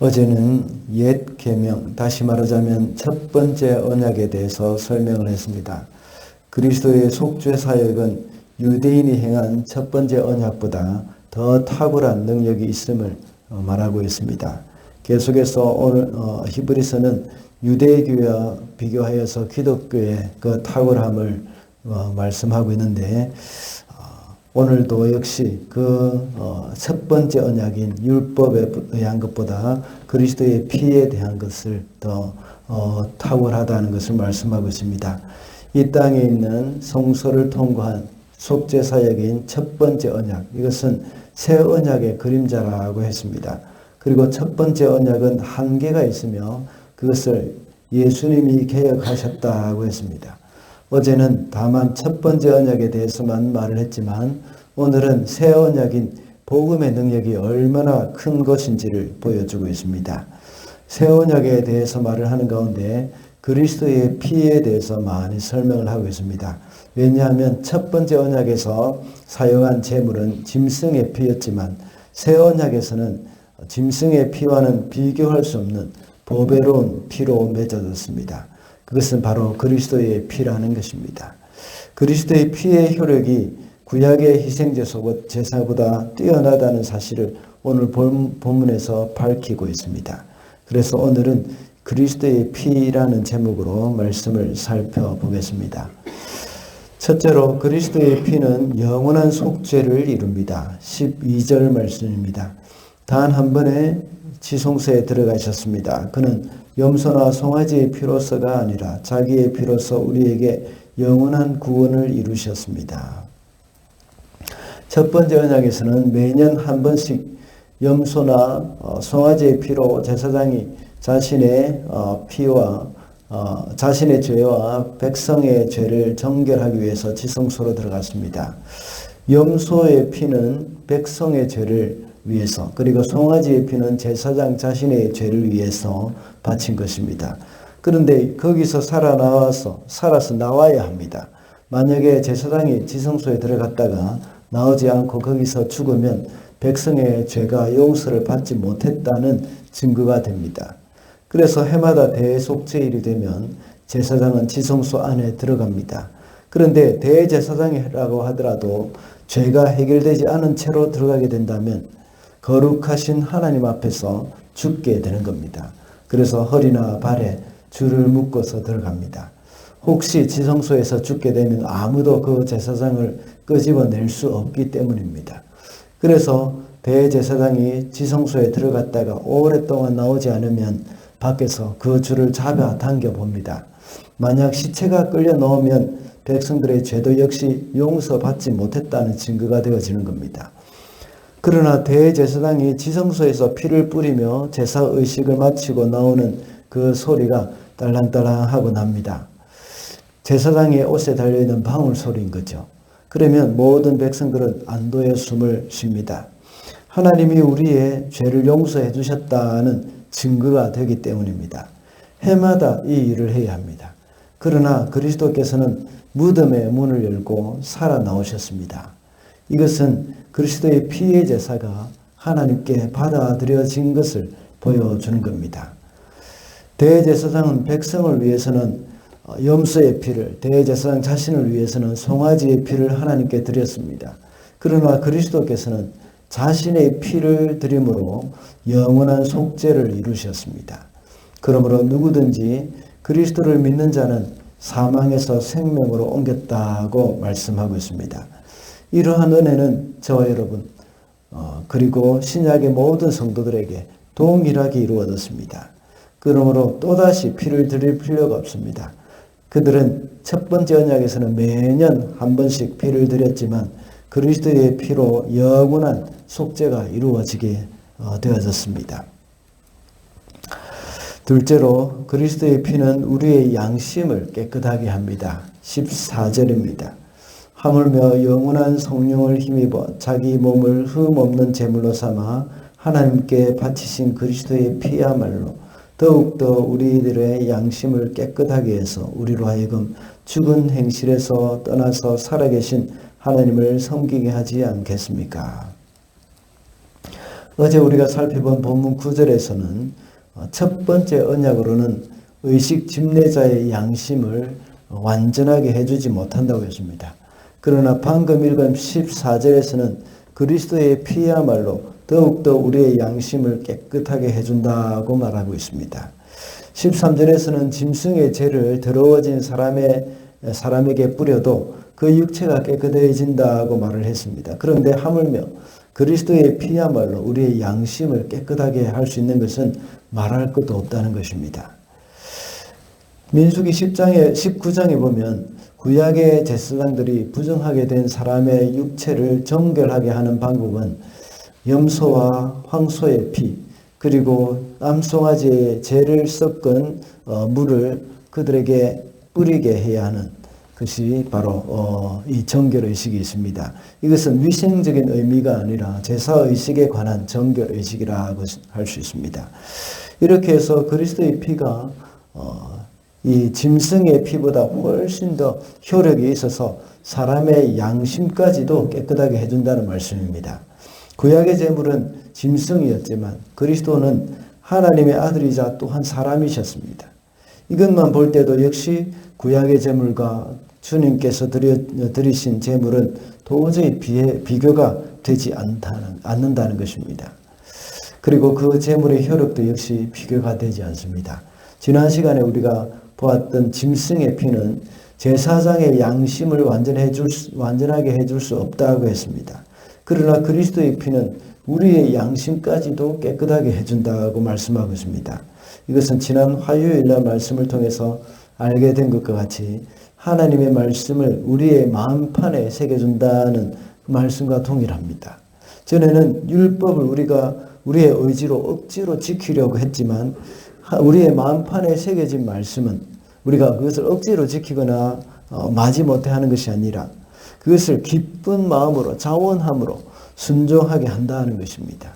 어제는 옛 계명, 다시 말하자면 첫 번째 언약에 대해서 설명을 했습니다. 그리스도의 속죄 사역은 유대인이 행한 첫 번째 언약보다 더 탁월한 능력이 있음을 어, 말하고 있습니다. 계속해서 오늘 어, 히브리서는 유대교와 비교하여서 기독교의 그 탁월함을 어, 말씀하고 있는데 오늘도 역시 그첫 번째 언약인 율법에 의한 것보다 그리스도의 피에 대한 것을 더 탁월하다는 것을 말씀하고 있습니다. 이 땅에 있는 성소를 통과한 속죄 사역인 첫 번째 언약 이것은 새 언약의 그림자라고 했습니다. 그리고 첫 번째 언약은 한계가 있으며 그것을 예수님이 개혁하셨다고 했습니다. 어제는 다만 첫 번째 언약에 대해서만 말을 했지만 오늘은 새 언약인 복음의 능력이 얼마나 큰 것인지를 보여주고 있습니다. 새 언약에 대해서 말을 하는 가운데 그리스도의 피에 대해서 많이 설명을 하고 있습니다. 왜냐하면 첫 번째 언약에서 사용한 제물은 짐승의 피였지만 새 언약에서는 짐승의 피와는 비교할 수 없는 보배로운 피로 맺어졌습니다. 그것은 바로 그리스도의 피라는 것입니다. 그리스도의 피의 효력이 구약의 희생제사보다 뛰어나다는 사실을 오늘 본문에서 밝히고 있습니다. 그래서 오늘은 그리스도의 피라는 제목으로 말씀을 살펴보겠습니다. 첫째로 그리스도의 피는 영원한 속죄를 이룹니다. 12절 말씀입니다. 단 한 번에 지성소에 들어가셨습니다. 그는 염소나 송아지의 피로서가 아니라 자기의 피로서 우리에게 영원한 구원을 이루셨습니다. 첫 번째 언약에서는 매년 한 번씩 염소나 어, 송아지의 피로 제사장이 자신의 어, 피와 어, 자신의 죄와 백성의 죄를 정결하기 위해서 지성소로 들어갔습니다. 염소의 피는 백성의 죄를 위해서 그리고 송아지의 피는 제사장 자신의 죄를 위해서 바친 것입니다. 그런데 거기서 살아나와서 살아서 나와야 합니다. 만약에 제사장이 지성소에 들어갔다가 나오지 않고 거기서 죽으면 백성의 죄가 용서를 받지 못했다는 증거가 됩니다. 그래서 해마다 대속제일이 되면 제사장은 지성소 안에 들어갑니다. 그런데 대제사장이라고 하더라도 죄가 해결되지 않은 채로 들어가게 된다면 거룩하신 하나님 앞에서 죽게 되는 겁니다. 그래서 허리나 발에 줄을 묶어서 들어갑니다. 혹시 지성소에서 죽게 되면 아무도 그 제사장을 끄집어낼 수 없기 때문입니다. 그래서 대제사장이 지성소에 들어갔다가 오랫동안 나오지 않으면 밖에서 그 줄을 잡아 당겨 봅니다. 만약 시체가 끌려 넣으면 백성들의 죄도 역시 용서받지 못했다는 증거가 되어지는 겁니다. 그러나 대제사장이 지성소에서 피를 뿌리며 제사 의식을 마치고 나오는 그 소리가 딸랑딸랑하고 납니다. 제사장의 옷에 달려있는 방울 소리인 거죠. 그러면 모든 백성들은 안도의 숨을 쉽니다. 하나님이 우리의 죄를 용서해 주셨다는 증거가 되기 때문입니다. 해마다 이 일을 해야 합니다. 그러나 그리스도께서는 무덤의 문을 열고 살아 나오셨습니다. 이것은 그리스도의 피의 제사가 하나님께 받아들여진 것을 보여주는 겁니다. 대제사장은 백성을 위해서는 염소의 피를, 대제사장 자신을 위해서는 송아지의 피를 하나님께 드렸습니다. 그러나 그리스도께서는 자신의 피를 드림으로 영원한 속죄를 이루셨습니다. 그러므로 누구든지 그리스도를 믿는 자는 사망에서 생명으로 옮겼다고 말씀하고 있습니다. 이러한 은혜는 저와 여러분 어, 그리고 신약의 모든 성도들에게 동일하게 이루어졌습니다. 그러므로 또다시 피를 드릴 필요가 없습니다. 그들은 첫 번째 언약에서는 매년 한 번씩 피를 드렸지만 그리스도의 피로 영원한 속죄가 이루어지게 어, 되어졌습니다. 둘째로 그리스도의 피는 우리의 양심을 깨끗하게 합니다. 14절입니다. 하물며 영원한 성령을 힘입어 자기 몸을 흠없는 제물로 삼아 하나님께 바치신 그리스도의 피야말로 더욱더 우리들의 양심을 깨끗하게 해서 우리로 하여금 죽은 행실에서 떠나서 살아계신 하나님을 섬기게 하지 않겠습니까? 어제 우리가 살펴본 본문 9절에서는 어, 첫 번째 언약으로는 의식 집례자의 양심을 완전하게 해주지 못한다고 했습니다. 그러나 방금 읽은 14절에서는 그리스도의 피야말로 더욱더 우리의 양심을 깨끗하게 해준다고 말하고 있습니다. 13절에서는 짐승의 죄를 더러워진 사람의, 사람에게 뿌려도 그 육체가 깨끗해진다고 말을 했습니다. 그런데 하물며 그리스도의 피야말로 우리의 양심을 깨끗하게 할 수 있는 것은 말할 것도 없다는 것입니다. 민수기 10장에, 19장에 보면 구약의 제사장들이 부정하게 된 사람의 육체를 정결하게 하는 방법은 염소와 황소의 피 그리고 암송아지의 죄를 섞은 어, 물을 그들에게 뿌리게 해야 하는 것이 바로 어, 이 정결 의식이 있습니다. 이것은 위생적인 의미가 아니라 제사 의식에 관한 정결 의식이라고 할 수 있습니다. 이렇게 해서 그리스도의 피가 어, 이 짐승의 피보다 훨씬 더 효력이 있어서 사람의 양심까지도 깨끗하게 해준다는 말씀입니다. 구약의 제물은 짐승이었지만 그리스도는 하나님의 아들이자 또한 사람이셨습니다. 이것만 볼 때도 역시 구약의 제물과 주님께서 드리신 제물은 도저히 비해, 비교가 되지 않다는, 않는다는 것입니다. 그리고 그 제물의 효력도 역시 비교가 되지 않습니다. 지난 시간에 우리가 보았던 짐승의 피는 제사장의 양심을 완전해 줄, 완전하게 해줄 수 없다고 했습니다. 그러나 그리스도의 피는 우리의 양심까지도 깨끗하게 해준다고 말씀하고 있습니다. 이것은 지난 화요일 날 말씀을 통해서 알게 된 것과 같이 하나님의 말씀을 우리의 마음판에 새겨준다는 그 말씀과 동일합니다. 전에는 율법을 우리가 우리의 의지로 억지로 지키려고 했지만 우리의 마음판에 새겨진 말씀은 우리가 그것을 억지로 지키거나 어, 마지 못해 하는 것이 아니라 그것을 기쁜 마음으로 자원함으로 순종하게 한다는 것입니다.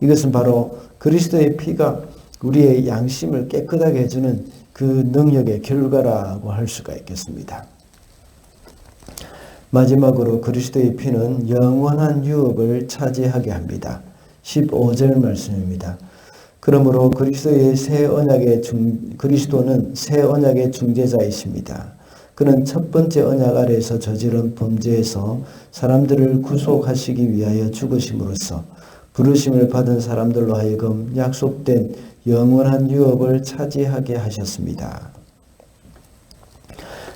이것은 바로 그리스도의 피가 우리의 양심을 깨끗하게 해주는 그 능력의 결과라고 할 수가 있겠습니다. 마지막으로 그리스도의 피는 영원한 유업을 차지하게 합니다. 15절 말씀입니다. 그러므로 그리스도의 새 언약의 중, 그리스도는 새 언약의 중재자이십니다. 그는 첫 번째 언약 아래에서 저지른 범죄에서 사람들을 구속하시기 위하여 죽으심으로써 부르심을 받은 사람들로 하여금 약속된 영원한 유업을 차지하게 하셨습니다.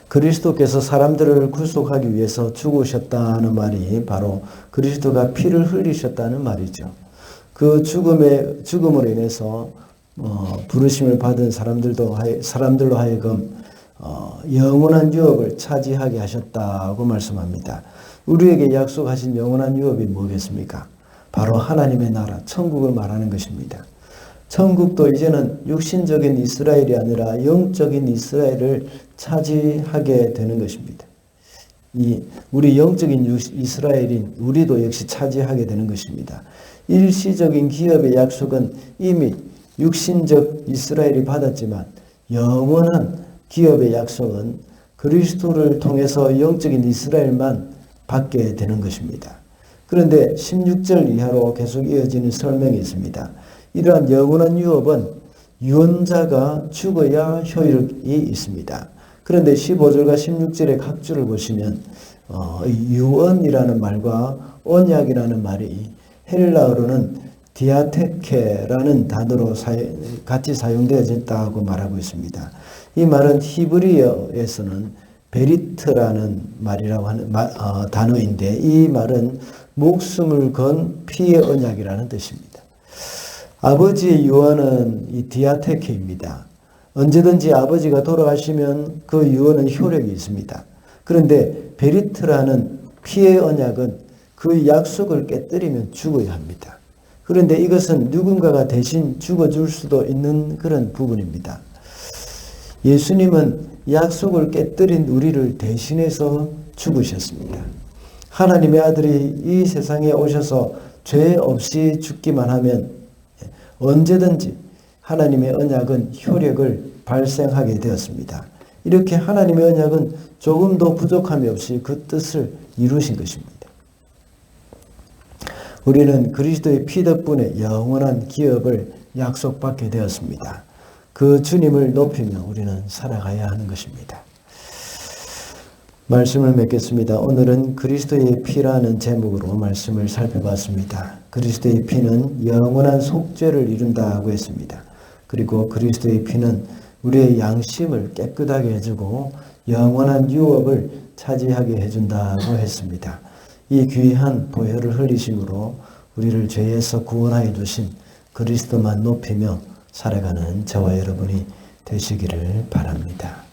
그리스도께서 사람들을 구속하기 위해서 죽으셨다는 말이 바로 그리스도가 피를 흘리셨다는 말이죠. 그 죽음의 죽음으로 인해서 어, 부르심을 받은 사람들도 사람들로 하여금 어, 영원한 유업을 차지하게 하셨다고 말씀합니다. 우리에게 약속하신 영원한 유업이 뭐겠습니까? 바로 하나님의 나라, 천국을 말하는 것입니다. 천국도 이제는 육신적인 이스라엘이 아니라 영적인 이스라엘을 차지하게 되는 것입니다. 이 우리 영적인 이스라엘인 우리도 역시 차지하게 되는 것입니다. 일시적인 기업의 약속은 이미 육신적 이스라엘이 받았지만 영원한 기업의 약속은 그리스도를 통해서 영적인 이스라엘만 받게 되는 것입니다. 그런데 16절 이하로 계속 이어지는 설명이 있습니다. 이러한 영원한 유업은 유언자가 죽어야 효력이 있습니다. 그런데 15절과 16절의 각 줄을 보시면 어, 유언이라는 말과 언약이라는 말이 헬라어로는 디아테케라는 단어로 같이 사용되어졌다고 말하고 있습니다. 이 말은 히브리어에서는 베리트라는 말이라고 하는 어, 단어인데 이 말은 목숨을 건 피의 언약이라는 뜻입니다. 아버지의 유언은 이 디아테케입니다. 언제든지 아버지가 돌아가시면 그 유언은 효력이 있습니다. 그런데 베리트라는 피의 언약은 그 약속을 깨뜨리면 죽어야 합니다. 그런데 이것은 누군가가 대신 죽어줄 수도 있는 그런 부분입니다. 예수님은 약속을 깨뜨린 우리를 대신해서 죽으셨습니다. 하나님의 아들이 이 세상에 오셔서 죄 없이 죽기만 하면 언제든지 하나님의 언약은 효력을 발생하게 되었습니다. 이렇게 하나님의 언약은 조금도 부족함이 없이 그 뜻을 이루신 것입니다. 우리는 그리스도의 피 덕분에 영원한 기업을 약속받게 되었습니다. 그 주님을 높이며 우리는 살아가야 하는 것입니다. 말씀을 맺겠습니다. 오늘은 그리스도의 피라는 제목으로 말씀을 살펴봤습니다. 그리스도의 피는 영원한 속죄를 이룬다고 했습니다. 그리고 그리스도의 피는 우리의 양심을 깨끗하게 해주고 영원한 유업을 차지하게 해준다고 했습니다. 이 귀한 보혈을 흘리심으로 우리를 죄에서 구원하여 주신 그리스도만 높이며 살아가는 저와 여러분이 되시기를 바랍니다.